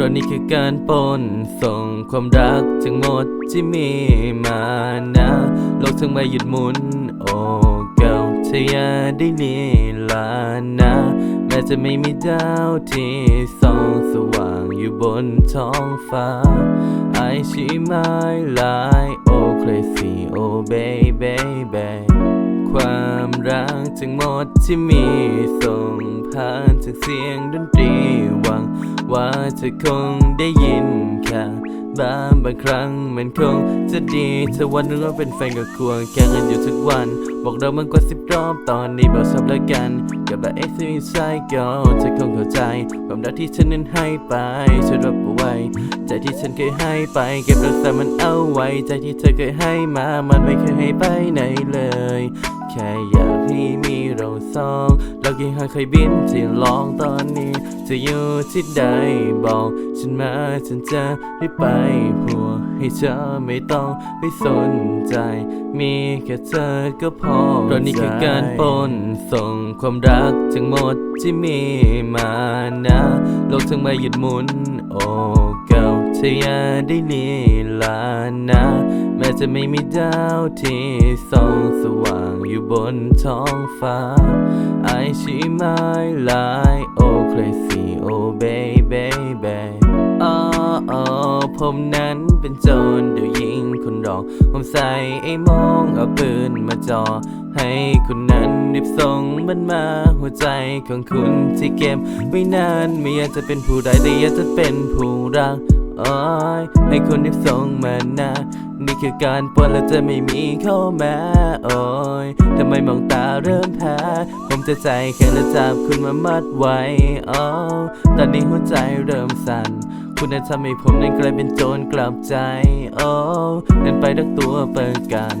ราะนี่คือการปล้นส่งความรักทั้งหมดที่มีมานะโลกทั้งใบหยุดหมุน โอ้เก่าเธออย่าได้ลีลานะแม้จะไม่มีดาวที่ส่องสว่างอยู่บนท้องฟ้า I see my light oh crazy oh baby baby ความรักทั้งหมดที่มีส่งผ่านจากเสียงดนตรี ว่าเธอคงได้ยินค่ะบางบางครั้งมันคงจะดีถ้าวันนึงเราเป็นแฟนกับควงแข่งกันอยู่ทุกวัน บอกเรามันกว่าสิบรอบตอนนี้บอกชอบแล้วกันกับแบบเอ็กซ์ซีไซเกิลเธอคงเข้าใจความรักที่ฉันนั้นให้ไปฉันรับเอาไว้ ใจที่ฉันเคยให้ไป เก็บรักษามันเอาไว้ ใจที่เธอเคยให้มามันไม่เคยให้ไปไหนเลย ค่อยากให้มีเราสองแล้วกี่หาเคยบินที่ลองตอนนี้เธอยู่ที่ใดบอกฉันมาฉันจะรีบไปผัวให้เธอไม่ต้องไปสนใจ มีแค่เธอก็พอเพราะนี่คือการปล้นส่งความรักทั้งหมดที่มีมานะโลกทั้งใบหยุดหมุน โอ้เก่าเธออย่าได้ลีลานะ แม้จะไม่มีดาวที่ส่องสว่างอยู่บนท้องฟ้า I see my light oh crazy oh baby baby อ๋ออ๋อผมนั้นเป็นโจรเดี๋ยวยิงคุณรองผมใส่ไอ้โมองเอาปืนมาจ่อให้คุณนั้นรีบส่งมันมาหัวใจของคุณที่เก็บไว้นานไม่อยากจะเป็นผู้ใดแต่อยากจะเป็นผู้รัก โอ้ยให้คุณรีบส่งมานะนี่คือการปวนและจะไม่มีเข้ามาโอ้ยทำไมมองตาเริ่มแพ้ผมจะใจแข็งและจับคุณมามัดไว้โอ้ตอนนี้หัวใจเริ่มสั่น คุณนั้นทำให้ผมนั้นกลายเป็นโจรกลับใจโอ้เดินไปดักตัวเปิดกัน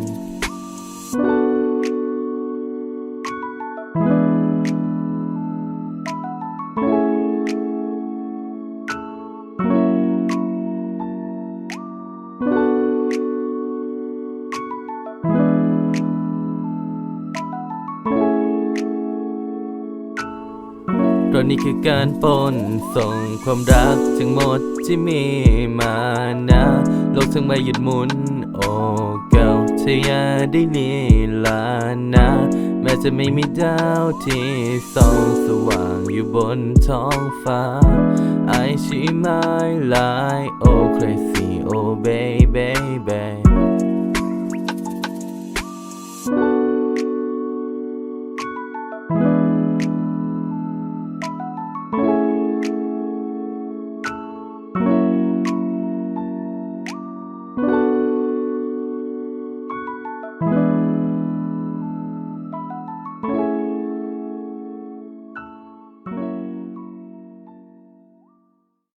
นี่คือการปนส่งความรักทั้งหมดที่มีมานะ โลกทั้งใบหยุดหมุน โอ้เก่าเธออย่าได้ลีลานะ แม้จะไม่มีดาวที่ส่องสว่างอยู่บนท้องฟ้า I see my light oh crazy oh baby baby